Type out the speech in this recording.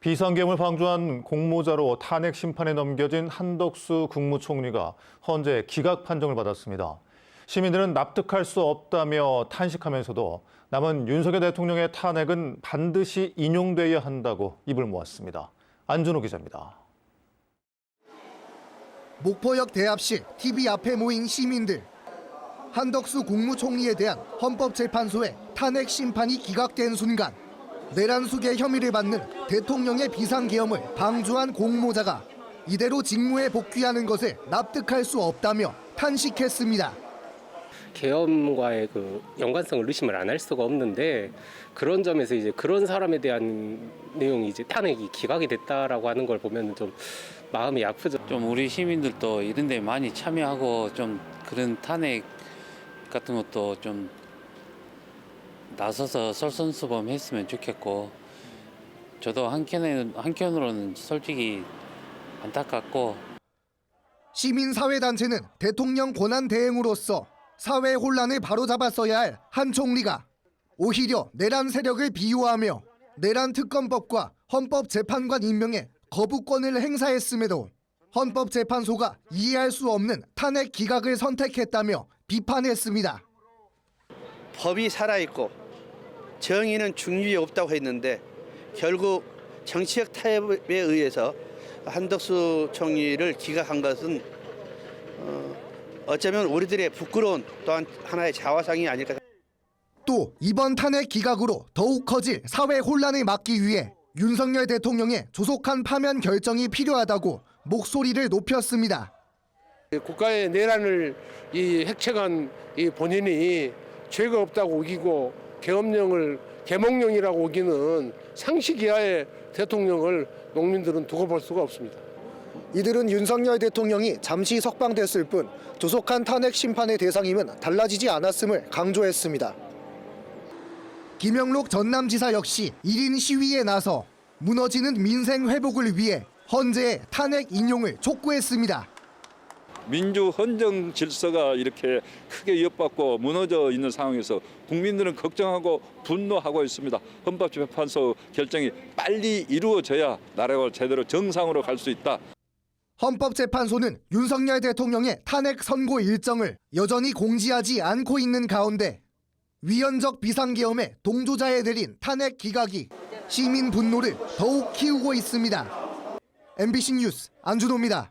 비상계엄을 방조한 공모자로 탄핵 심판에 넘겨진 한덕수 국무총리가 헌재 기각 판정을 받았습니다. 시민들은 납득할 수 없다며 탄식하면서도 남은 윤석열 대통령의 탄핵은 반드시 인용돼야 한다고 입을 모았습니다. 안준호 기자입니다. 목포역 대합실 TV 앞에 모인 시민들. 한덕수 국무총리에 대한 헌법재판소의 탄핵 심판이 기각된 순간 내란 수계 혐의를 받는 대통령의 비상계엄을 방조한 공모자가 이대로 직무에 복귀하는 것을 납득할 수 없다며 탄식했습니다. 계엄과의 그 연관성을 의심을 안 할 수가 없는데 그런 점에서 이제 그런 사람에 대한 내용이 이제 탄핵이 기각이 됐다라고 하는 걸 보면 좀 마음이 아프죠. 좀 우리 시민들도 이런 데 많이 참여하고 좀 그런 탄핵 같은 것도 좀 나서서 설선수범 했으면 좋겠고 저도 한켠에 한편으로는 솔직히 안타깝고 시민사회단체는 대통령 권한 대행으로서 사회 혼란을 바로잡았어야 할 한 총리가 오히려 내란 세력을 비호하며 내란 특검법과 헌법재판관 임명에 거부권을 행사했음에도 헌법재판소가 이해할 수 없는 탄핵 기각을 선택했다며 비판했습니다. 법이 살아있고 정의는 중립이 없다고 했는데 결국 정치적 타협에 의해서 한덕수 총리를 기각한 것은 어, 어쩌면 우리들의 부끄러운 또한 하나의 자화상이 아닐까 또 이번 탄핵 기각으로 더욱 커질 사회 혼란을 막기 위해 윤석열 대통령의 조속한 파면 결정이 필요하다고 목소리를 높였습니다. 국가의 내란을 이 핵책한 이 본인이 죄가 없다고 우기고 계엄령을 계몽령이라고 우기는 상식 이하의 대통령을 농민들은 두고 볼 수가 없습니다. 이들은 윤석열 대통령이 잠시 석방됐을 뿐 조속한 탄핵 심판의 대상임은 달라지지 않았음을 강조했습니다. 김영록 전남지사 역시 1인 시위에 나서 무너지는 민생 회복을 위해 헌재의 탄핵 인용을 촉구했습니다. 민주 헌정 질서가 이렇게 크게 위협받고 무너져 있는 상황에서 국민들은 걱정하고 분노하고 있습니다. 헌법재판소 결정이 빨리 이루어져야 나라가 제대로 정상으로 갈 수 있다. 헌법재판소는 윤석열 대통령의 탄핵 선고 일정을 여전히 공지하지 않고 있는 가운데 위헌적 비상계엄에 동조자에 내린 탄핵 기각이 시민 분노를 더욱 키우고 있습니다. MBC 뉴스 안준호입니다.